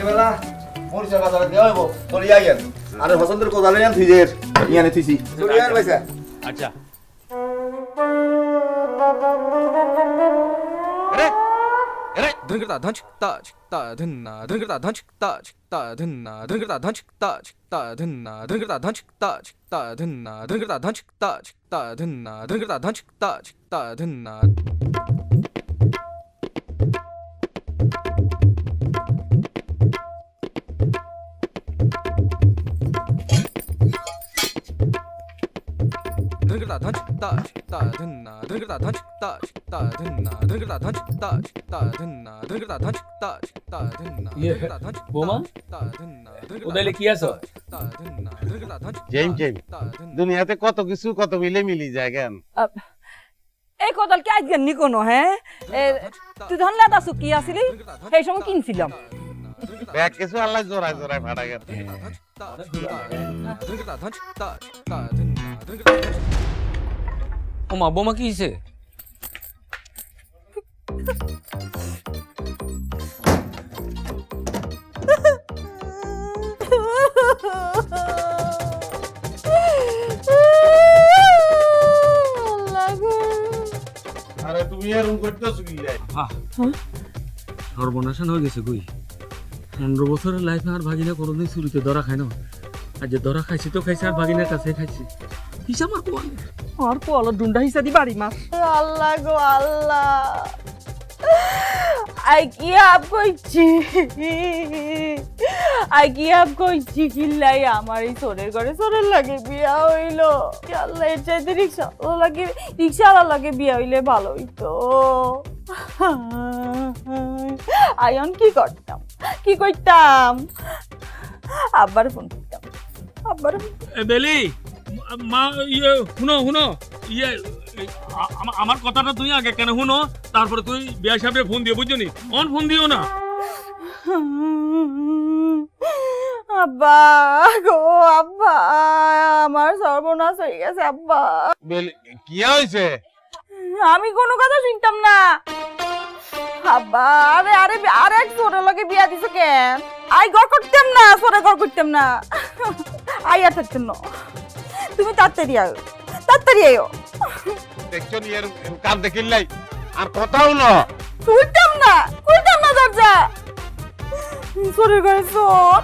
ছেলেবেলা মরিচা বাজারে দেওয়া হইব তোর ইয়াগেন আরে হসন্তের কোদালে নেন তুই যে ইয়ানে তুইছি তোর ইয়ান পাইছে আচ্ছা 드릉그르다 던치 따치 따 든나 드릉그르다 던치 따치 따 든나 드릉그르다 던치 따치 따 든나 드릉그르다 던치 따치 따 든나 드릉그르다 던치 따치 따 든나 드릉그르다 던치 따치 따 든나 던지 다시 다 든나 들그다 던지 다시 다 든나 들그다 던지 다시 다 든나 들그다 জেম জেম দুনিয়াতে কত কিছু কত মিলে মিলি যায় কেন এই কদল কি আজকে নি কোনো হ্যাঁ তুই ধন লাদা কি আসিলি? সেই সময় কিনছিলাম। ব্যাগ কিছু আল্লাহ জোড়ায় জোড়ায় ভাড়া গেল ও মা বোমা কি হয়েছে আরে তুমি এরকম করতেছো কি? লাই? সর্বনাশন হয়ে গেছে কই? পনেরো বছরের লাইফে আর ভাগিনা কোনোদিন শুরুতে ধরা খায় না। আর যে ধরা খাইছি তো খাইছে আর ভাগিনার কাছে খাইছি। হিসাব আর কোয়া আর পোয়ালো ডুন্ডা হিসাদি বাড়ি মার আল্লাহ গো আল্লাহ। আই কি আপ কইছি? আই কি আপ কইছি কিল্লাই আমার এই সোরের ঘরে সোরের লাগে বিয়া হইল। আল্লাহ এর চাইতে রিক্সা লাগে রিক্সাওয়ালা লাগে বিয়া হইলে ভালো হইতো। আয়ন কি করতাম? কি করতাম আবার ফোন করতাম আবার বেলি মা ইয়ে শুনো শুনো। ইয়ে আমার কথাটা তুই আগে কেন শুনো? তারপরে তুই বিয়া সাহেবের ফোন দিয়ে বুঝছ নি অন ফোন দিও না। আব্বা গো আব্বা আমার সর্বনাশ হয়ে গেছে আব্বা। কি হয়েছে? আমি কোনো কথা শুনতাম না। আব্বা আরে আরে আরে এক সোরে লগে বিয়া দিছে কেন? আই ঘর করতাম না সোরে ঘর করতাম না। আই আর থাকতাম না। তুমি তাড়াতাড়ি আয়ো। তাড়াতাড়ি আয়ো। দেখছ নি এর কার দেখিলাই আর কথাও না। খুলতাম না খুলতাম না দরজা। সোরে ঘরে সোর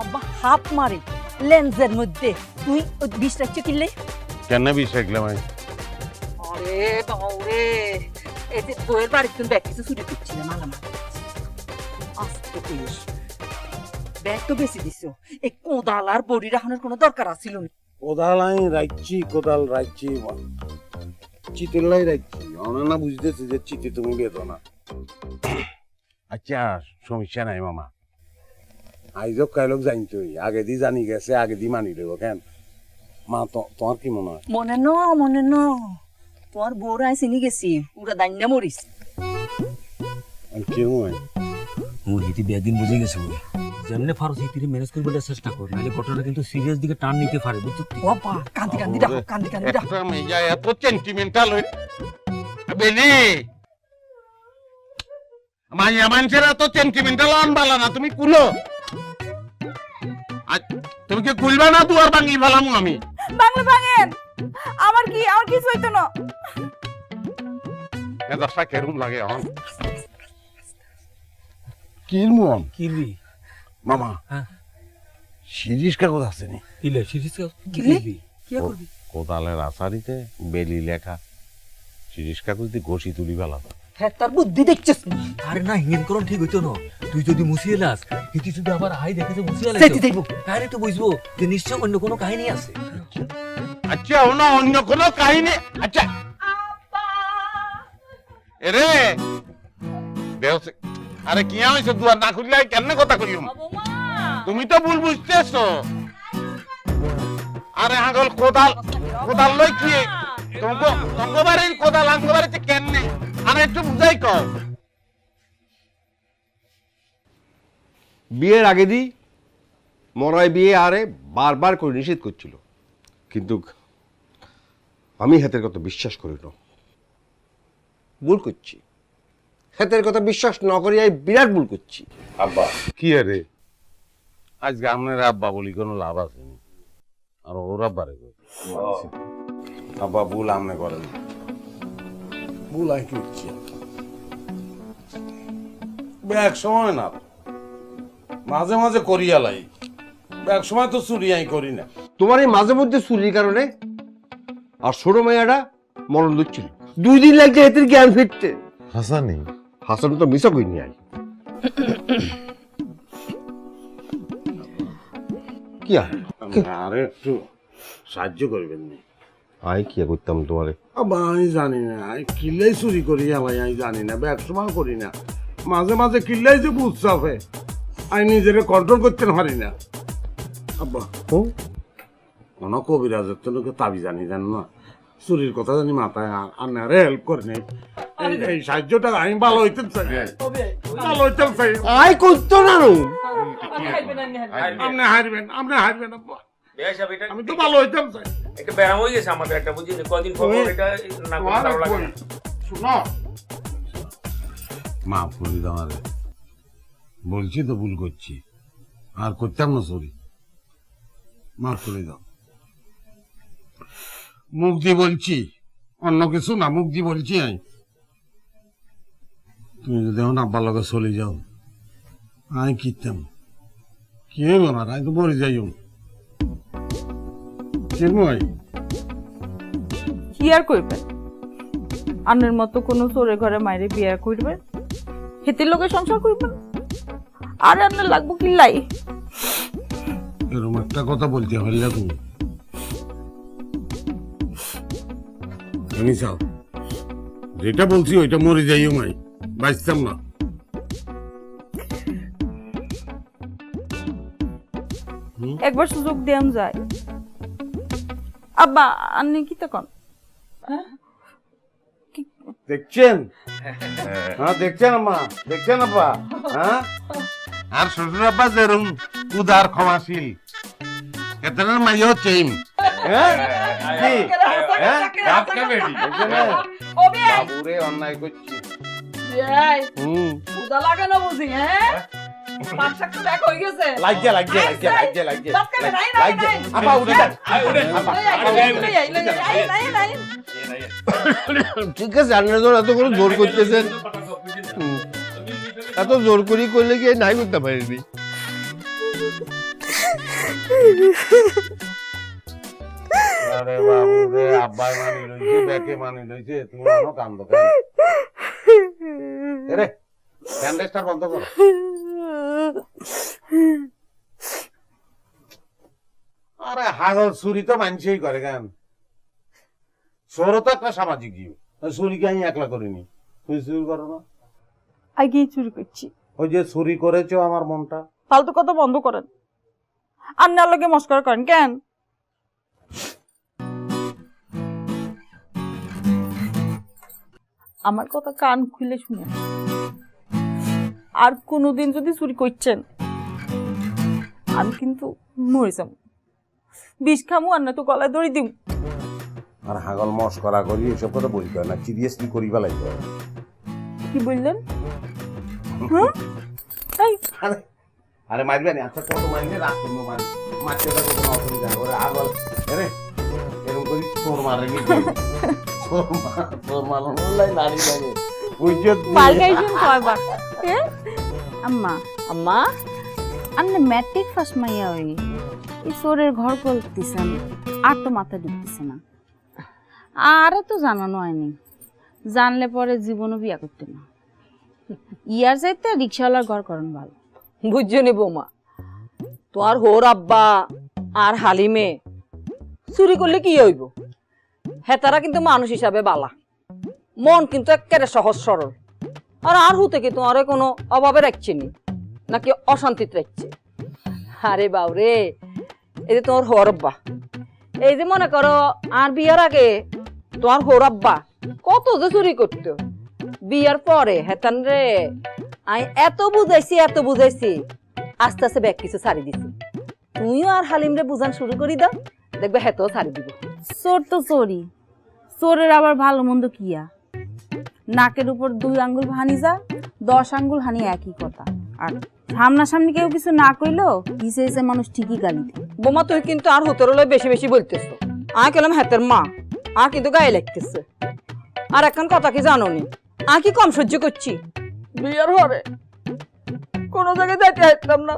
আব্বা হাফ মারে লেন্সের মধ্যে। তুই ওই বিষ রাখছো কিনলে কেন বিষ রাখলাম আমি আরে বাউরে এই যে বইয়ের বাড়ির তুমি ব্যাগ কিছু চুরি করছিলে আস্তে করিস। ব্যাগ তো বেশি দিছো। এই কোদাল আর বড়ি রাখানোর কোনো দরকার আছিল না। কোদাল আমি রাখছি কোদাল রাখছি চিতেলাই রাখছি। অনা না বুঝতেছি যে চিতে তুমি বেদনা আচ্ছা সমস্যা নাই মামা। আইজক কাইলক জানতোই আগে দি জানি গেছে আগে দি মানি দেবো কেন? মা তো- তোমার কি মনে হয়? মনে ন মনে ন। তোমার বউর আই চিনি গেছি। পুরা দান্যা মরিস আর কি হয়? মুরগিটি বেদিন বুঝে গেছে বলে। যেমনি পারো সেই তীরে ম্যানেজ করবে চেষ্টা কর নাহলে ঘটনাটা কিন্তু সিরিয়াস দিকে টার্ন নিতে পারে বুঝছ? বাবা কান্দি কান্দি ডাকো কান্দি কান্দি মেয়া এত সেন্টিমেন্টাল হই বেলি মাইয়া মানুষের এত সেন্টিমেন্টাল আনবালা না তুমি কুলো। তুমি কি কুলবা না দুয়ার ভাঙি ফেলাম আমি? বাংলা ভাঙেন। আমার কি আমার কিছু হইতো না। এ দশটা কেরুম লাগে এখন। কির মন কি রে মামা হ্যাঁ। কাগজ আছে নি ইলে সিরিয়াস কি রে? করবি কি করবি? কোদালের আসারিতে বেলি লেখা। সিরিজ কাগজ দিয়ে ঘষি তুলি ফেলা হ্যাঁ তোর বুদ্ধি দেখছিস আরে না হিঙ্গেন করন ঠিক হইতো না। তুই যদি মুছিয়ে লাস হিতি যদি আবার হাই দেখে যে মুছিয়ে সেটি লাস দেব তাহলে তো বুঝব যে নিশ্চয় অন্য কোনো কাহিনী আছে। আচ্ছা না অন্য কোনো কাহিনী? আচ্ছা। এরে দেওছে আরে কি হয়েছে দুয়ার না খুললে কেমনে কথা করিম তুমি তো ভুল বুঝতেছো। আরে আগল কোদাল কোদাল লই কি? তোমাকে তোমাকে বাড়ির কোদাল আঙ্গ বাড়িতে কেমনে? আরে একটু বুঝাই কর বিয়ের আগে দিই মরায় বিয়ে আরে বারবার করে নিষেধ করছিল। কিন্তু আমি হাতের কথা বিশ্বাস করি না। ভুল করছি। হেতের কথা বিশ্বাস না করি আমি বিরাট ভুল করছি। আব্বা। কি আরে আজকে আপনার আব্বা বলি কোনো লাভ আছে নি? আর ওর আব্বারে কই। আব্বা ভুল আমনে করেন। ভুল আই করছি। এক সময় না। মাঝে মাঝে করিয়ালাই এক সময় তো চুরি আই করি না। তোমার এই মাঝে মধ্যে চুরির কারণে আর ছোট মেয়েটা মরণ দিচ্ছিল দুই দিন লাগছে হেতের জ্ঞান ফিরতে। হাসানি হাসান তো মিশা করিনি আই কি আর? আরে একটু সাহায্য করবেন নি। আই কি করতাম তোমারে? আমি জানি না। আমি কিল্লাই চুরি করি আলাই আমি জানি না। সময় করি না। মাঝে মাঝে কিল্লাই যে বুঝছাফে আমি নিজের কন্ট্রোল করতে পারি না। আব্বা ও? কোনো কবিরাজের তো লোকে তাবি জানি জানো না? চুরির কথা জানি মাথায় আ- আনারে হেল্প করে নেই। এই সাহায্যটা আমি ভালো হইতে চাই ভালো হইতে চাই আই করতো না আপনি হারবেন আপনি হারবেন আব্বা। বিয়া সাহেব এটা আমি তো ভালো হইতে চাই একটা ব্যায়াম হয়ে গেছে আমাদের একটা বুঝিনি কদিন পর পর এটা না ভালো লাগে শুনো। মাফ করে দাও আরে বলছি তো ভুল করছি। আর করতাম না সরি মাফ করে দাও। মুখ দিয়ে বলছি অন্য কিছু না মুখ দিয়ে বলছি আমি। তুমি যদি এখন আব্বার লগে চলে যাও আমি কিনতাম কি হইব না আমি তো বলে যাইও চিন্ময় কি আর করবেন আনের মতো কোনো চোরে ঘরে মাইরে বিয়ে করবেন হেতির লোকে সংসার করবেন আর আন্নের লাগবো কি লাই? এরকম একটা কথা বলতে পারলে তুমি? আমি চাও যেটা বলছি ওইটা মরে যাইও মাই। বাঁচতাম না একবার সুযোগ দেম যায় আব্বা আন্নি কি তখন দেখছেন হ্যাঁ দেখছেন আম্মা দেখছেন আব্বা হ্যাঁ আর শ্বশুর আব্বা যেরকম উদার ক্ষমাশীল এতনের মাইও চেইম হ্যাঁ কি হ্যাঁ? বাবুরে অন্যায় করছি হুম। উদা লাগানো বুঝি হ্যাঁ? হয়ে গেছে। আপা ঠিক আছে আপনারা এত করে জোর করতেছেন এত জোর করি করলে কি নাই করতে পারিনি? আরে বাবু রে আব্বাই মানি লইছে ব্যাকে মানি লইছে তুমি কেন? এরে ব্যান্ডেজটা বন্ধ করো। আরে হাগল চুরি তো মানুষই করে কেন? চোরও তো একটা সামাজিক জীব। চুরিকে আমি একলা করিনি? তুই চুরি করো না। আগেই চুরি করছি। ওই যে চুরি করেছ আমার মনটা। ফালতু কথা বন্ধ করেন। আন্নার লগে মস্কর করেন কেন? আমার কথা কান খুলে শুনে। আর কোনোদিন যদি চুরি করছেন আমি কিন্তু মরে যাব। বিষ খামু আর না তো গলায় দড়ি দিব আর হাগল মস করা করি এসব কথা হয় না সিরিয়াসলি করিবা লাগবে কি বললেন? আরে মারবে না আচ্ছা কত মারবে মারি মারতে তো কোনো অসুবিধা। ওরে আগল আরে এরকম করি তোর মারে নি তোর মা- তোর মারলো লাই নারী লাগে বুঝছ মার খাইছেন আম্মা। আম্মা? আপনি ম্যাট্রিক ফার্স্ট মাইয়া ওই। এই চোরের ঘর করতেছেন আর তো মাথা ঢুকতেছে না। আরে তো জানানো হয়নি। জানলে পরে জীবনও বিয়া করতে না। ইয়ার চাইতে রিক্সাওয়ালার ঘর করেন ভালো। বুঝছ নি বৌমা? তোমার হোর আব্বা আর হালিমে চুরি করলে কি হইব? হেতারা কিন্তু মানুষ হিসাবে বালা। মন কিন্তু একেবারে সহজ সরল। আর আর হুতে কি তোমার কোনো অভাবে রাখছে নি? নাকি অশান্তিতে রাখছে? আরে বাউরে, এই যে তোমার হোর আব্বা। এই যে মনে করো, আর বিয়ার আগে তোমার হোর আব্বা কত যে চুরি করতো। বিয়ার পরে হেতান রে, আমি এত বুঝাইছি এত বুঝাইছি, আস্তে আস্তে ব্যাগ কিছু ছাড়ি দিছি। তুমিও আর হালিম রে বুঝান শুরু করি দাও। দেখবে হেতেও ছাড়ি দিব। চোর তো চোরই। চোরের আবার ভালো মন্দ কিয়া নাকের উপর দুই আঙ্গুল হানি যা দশ আঙ্গুল হানি একই কথা। আর সামনাসামনি কেউ কিছু না কইলেও হিসে হিসে মানুষ ঠিকই গালি বোমা তুই কিন্তু আর হতরলে বেশি বেশি বলতেছ। আ কেলাম হাতের মা। আ কিন্তু গায়ে লাগতেছে। আর এখন কথা কি জানো নি আ কি কম সহ্য করছি? বিয়ের হরে কোনো জায়গায় যাইতে হাইতাম না।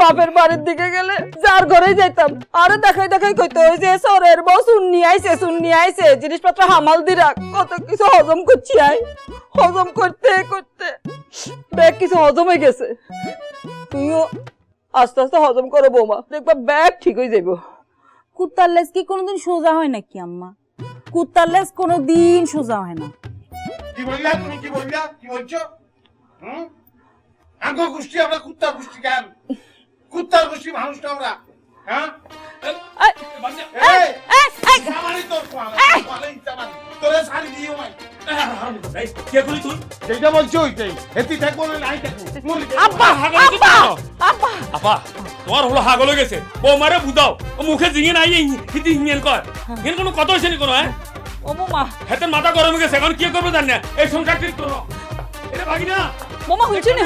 বাপের বাড়ির দিকে গেলে যার ঘরে যাইতাম। আরে দেখাই দেখাই কইতো ওই যে সরের বউ শুননি আইছে শুননি আইছে জিনিসপত্র হামাল দি রাখ কত কিছু হজম করছি আই। হজম করতে করতে ব্যাগ কিছু হজম হয়ে গেছে। তুইও আস্তে আস্তে হজম করো বৌমা দেখবা ব্যাগ ঠিক হয়ে যাইব। কুত্তার লেজ কি কোনোদিন সোজা হয় নাকি আম্মা? কুত্তার লেজ কোনোদিন সোজা হয় না। কি বললা তুমি? কি বললা? কি বলছো? হুম? আঙ্গ গোষ্ঠী আমরা কুত্তার গোষ্ঠী কেন? কুত্তার গোষ্ঠী মানুষ না আমরা হ্যাঁ? তোমার হলো হাগল গেছে। বৌমারে বুঝাও ও মুখে জিঙে নাই হিতি হিঙেন কর হিঙেন কোনো কথা হয়েছে নি কোনো হ্যাঁ? ও হাতের মাথা গরম গেছে এখন কি করব জান না। এই সংসার ঠিক করো। এটা ভাগি না বোমা হুঁচনি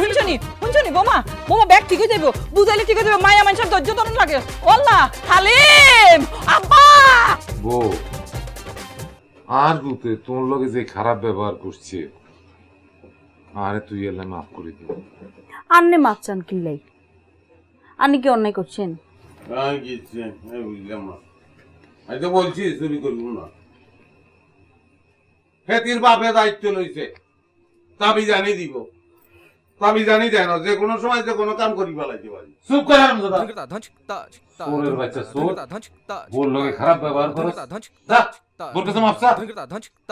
হুঁচনি হুঁচনি বোমা? বোমা ব্যাগ ঠিক হয়ে যাইব বুঝাইলে ঠিক হয়ে যাবে মায়া মানুষের ধৈর্য ধরন লাগে। ওল্লা হালিম! আব্বা! বউ আর গুতে তোর লগে যে খারাপ ব্যবহার করছে আরে তুই এলে মাফ করে দিও আন্নে মাপ চান কিনলাই আপনি কি অন্যায় করছেন? আমি আমি বুঝলাম না। আমি তো বলছি চুরি করব না। হেতির বাপে দায়িত্ব লইছে। তাবি জানি দিব। তাবি জানি দেন যে কোনো সময় যে কোনো কাম করি ফেলাইতে পারি চুপ করে হারাম দাদা। চোরের বাচ্চা চোর। বোর খারাপ ব্যবহার যা বোর কাছে চা।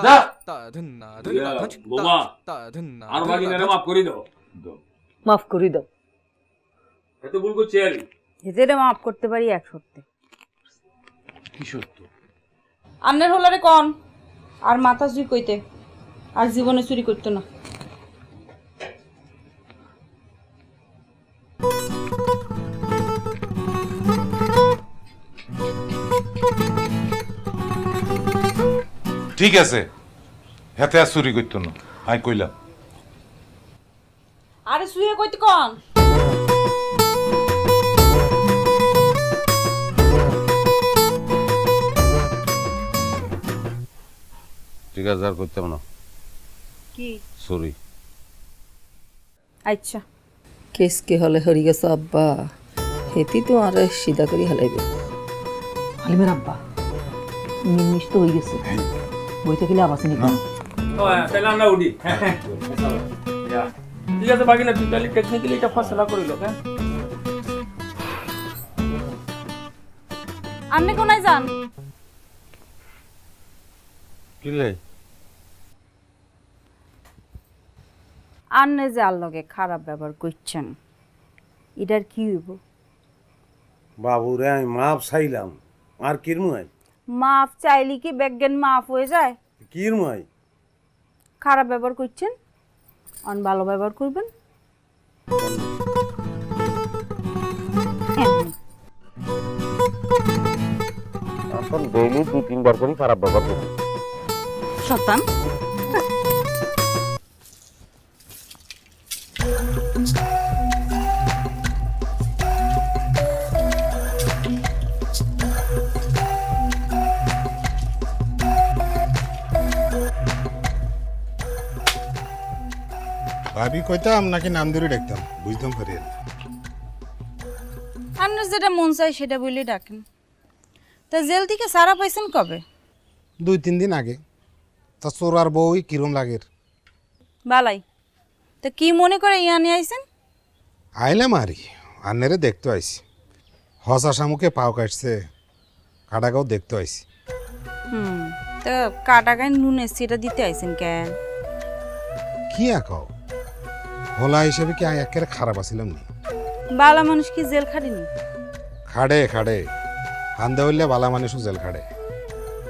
যা। বোমা, ধন্না আর ভাগিনারে মাফ করে দাও। মাফ করি দাও। এত ভুল করছে আর? হেতেরে মাপ করতে পারি এক সত্যি কি সত্য? আন্নের হলারে কন। আর মাথা চুরি কইতে। আর জীবনে চুরি করতো না। ঠিক আছে। হেতে আর চুরি করতো না। আই কইলাম। আরে শুয়ে কইতে কন? ঠিক আছে আর করতাম না। কি? সরি আচ্ছা। কেস কে হলে হরি গেছে আব্বা। হেতি তো আর সিধা করি হালাইবে। হালিমের আব্বা। নির্মিষ তো হয়ে গেছে। বইতে গেলে আবাসে নিবে তাহলে আমরা উঠি। ঠিক আছে ভাগিনা তুই তাহলে টেকনিক্যালি এটা ফসলা করিল হ্যাঁ। আন্নে কোনায় যান? কিলে আন্নে যে আর লগে খারাপ ব্যবহার করছেন এটার কি হইব? বাবুরে আমি মাপ চাইলাম। আর কিরমুয়াই? মাফ চাইলে কি ব্যাজ্ঞান মাফ হয়ে যায়? কিরমুয়াই? খারাপ ব্যবহার করছেন? অন ভালো ব্যবহার করবেন। এখন ডেইলি দু তিনবার করে খারাপ ব্যবহার করি শতান ভাবি কইতাম নাকি নাম ধরে ডাকতাম বুঝতাম পারি না। আপনার যেটা মন চাই সেটা বলে ডাকেন। তা জেল থেকে সারা পাইছেন কবে? দুই তিন দিন আগে। তা চোর আর বউই কিরম লাগের। বালাই তা কি মনে করে ইয়া নিয়ে আইছেন? আইলাম আরি আন্নেরে দেখতে আইছি। হসা শামুকে পাও কাটছে কাটাগাও দেখতে আইছি। হুম তা কাটাকায় নুন এসছে এটা দিতে আইছেন কেন? কি আঁকাও হোলা হিসেবে কি একেবারে খারাপ আছিলাম না বালা মানুষ কি জেল খাটেনি? খাড়ে খাড়ে। হান্দা হইলে বালা মানুষও জেল খাড়ে।